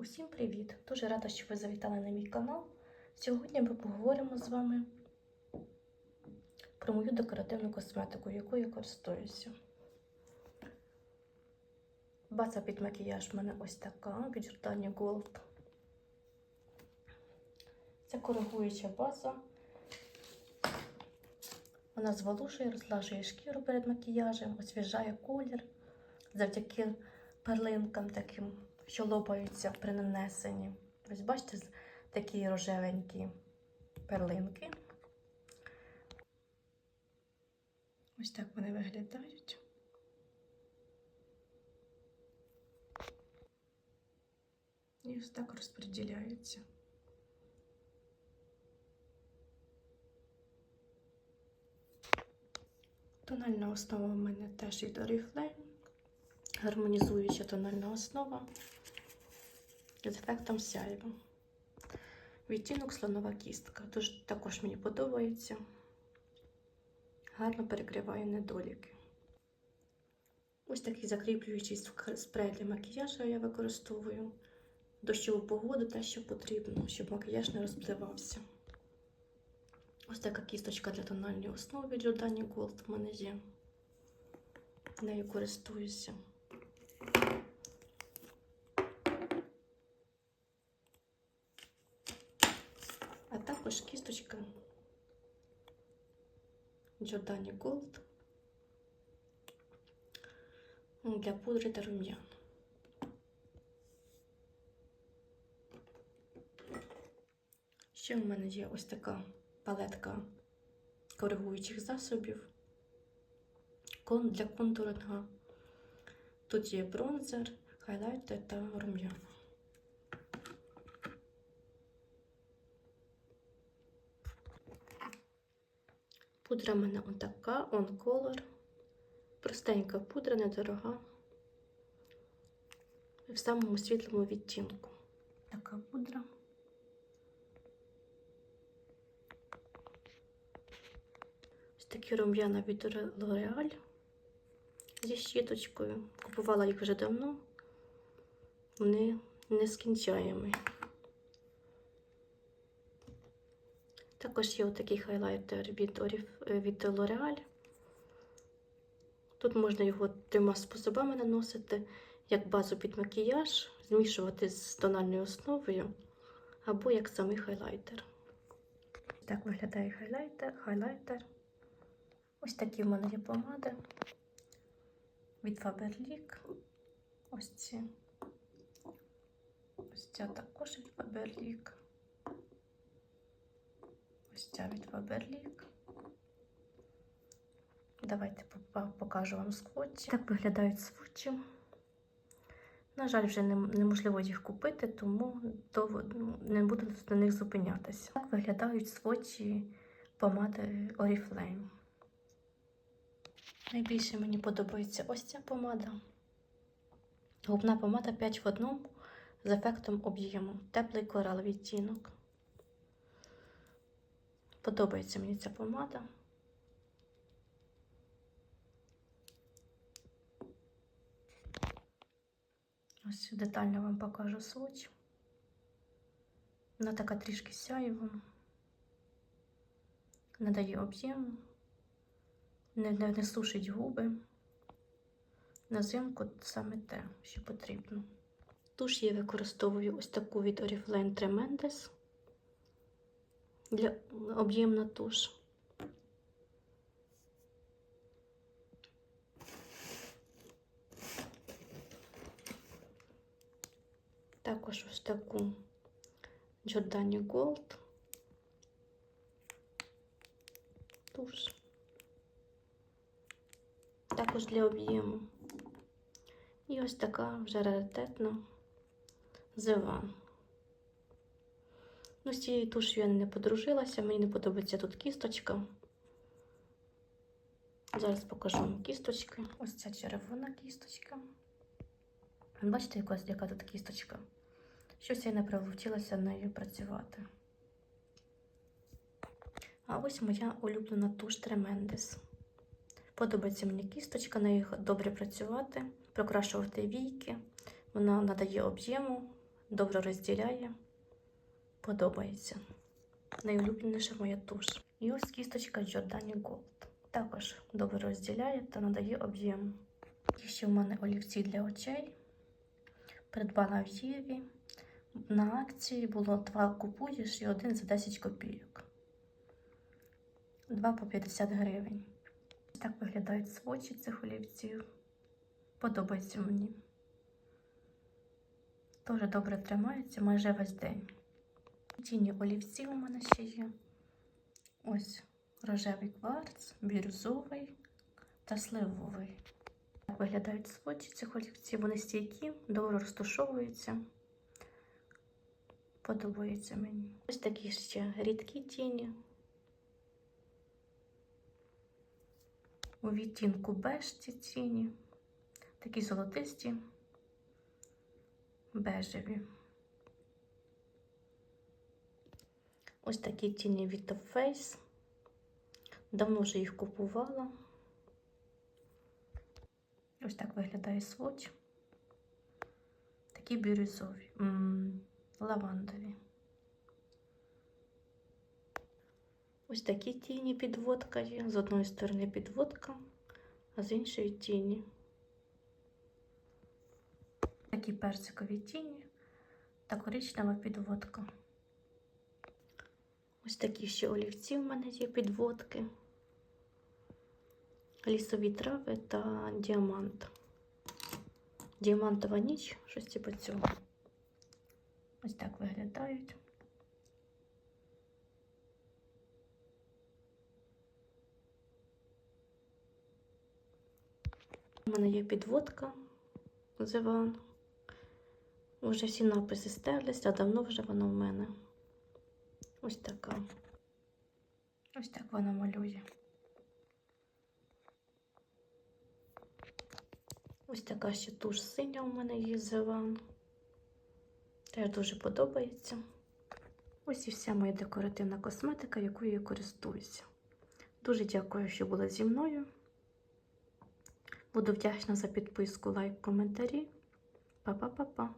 Усім привіт! Дуже рада, що ви завітали на мій канал. Сьогодні ми поговоримо з вами про мою декоративну косметику, якою я користуюся. База під макіяж в мене ось така від Giordani Gold. Це коригуюча база. Вона зволожує, розлажує шкіру перед макіяжем, освіжає колір завдяки перлинкам таким, що лопаються при нанесенні. Ось бачите, такі рожевенькі перлинки. Ось так вони виглядають. І ось так розподіляються. Тональна основа в мене теж від Oriflame. Гармонізуюча тональна основа з ефектом сяйва. Відтінок слонова кістка. Дуже також мені подобається. Гарно перекриває недоліки. Ось такий закріплюючий спрей для макіяжу я використовую. Дощову погоду те, що потрібно, щоб макіяж не розпливався. Ось така кісточка для тональної основи від Giordani Gold в мене є. Нею користуюся. А також кісточка Giordani Gold для пудри та рум'ян. Ще в мене є ось така палетка коригуючих засобів для контуринга. Тут є бронзер, хайлайтер та рум'яна. Пудра в мене отака, On Color. Простенька пудра, недорога. В самому світлому відтінку. Така пудра. Ось такі рум'яна від L'Oreal зі щіточкою. Купувала їх вже давно. Вони нескінчаємі. Також є отакий хайлайтер від, від L'Oreal. Тут можна його трьома способами наносити, як базу під макіяж, змішувати з тональною основою, або як самий хайлайтер. Так виглядає хайлайтер. хайлайтер. Ось такі в мене є помади від Faberlic. Ось ці. Ось ця також від Faberlic. Ось ця від Faberlic. Давайте покажу вам сводчі. Так виглядають сводчі. На жаль, вже неможливо їх купити, тому не буду на них зупинятися. Так виглядають сводчі помади Oriflame. Найбільше мені подобається ось ця помада. Губна помада 5 в одному з ефектом об'єму. Теплий корал відтінок. Подобається мені ця помада. Ось детально вам покажу сводч. Вона така трішки сяєва. Надає об'єм, не, не, не сушить губи. На зимку саме те, що потрібно. Туш я використовую ось таку від Oriflame Tremendous для об'ємна туш. Також ось таку Giordani Gold. Туш. Також для об'єму. І ось така вже раритетна Зеван. Ну, з цією туш'ю я не подружилася, мені не подобається тут кісточка. Зараз покажу вам кісточки. Ось ця червона кісточка. Бачите, яка, яка тут кісточка? Щось я не привчилася нею працювати. А ось моя улюблена туш Тремендес. Подобається мені кісточка, нею добре працювати, прокрашувати війки. Вона надає об'єму добре розділяє. Подобається. Найулюбленіша моя туш. І ось кісточка Giordani Gold. Також добре розділяє та надає об'єм. І ще в мене олівці для очей. Придбана в Єві. На акції було два купуєш і один за 10 копійок. Два по 50 гривень. Так виглядають свочі цих олівців. Подобається мені. Дуже добре тримаються майже весь день. Тіні олівці у мене ще є. Ось рожевий кварц, бірюзовий та сливовий. Так виглядають свочі цих олівців. Вони стійкі, добре розташовуються. Подобається мені. Ось такі ще рідкі тіні. У відтінку беж ці тіні. Такі золотисті, бежеві. Ось такі тіні від Top Face. Давно вже їх купувала. Ось так виглядає сводч. Такі бірюзові, лавандові. Ось такі тіні підводка є. З одної сторони підводка, а з іншої тіні. Такі персикові тіні та коричнева підводка. Ось такі ще олівці в мене є підводки. Лісові трави та діамант. Діамантова ніч, щось типу цього. Ось так виглядають. У мене є підводка The One. Уже всі написи стерлись, а давно вже вона в мене. Ось така. Ось так вона малює. Ось така ще туш синя у мене є The One. Теж дуже подобається. Ось і вся моя декоративна косметика, якою я користуюся. Дуже дякую, що були зі мною. Буду вдячна за підписку, лайк, коментарі. Па-па-па-па.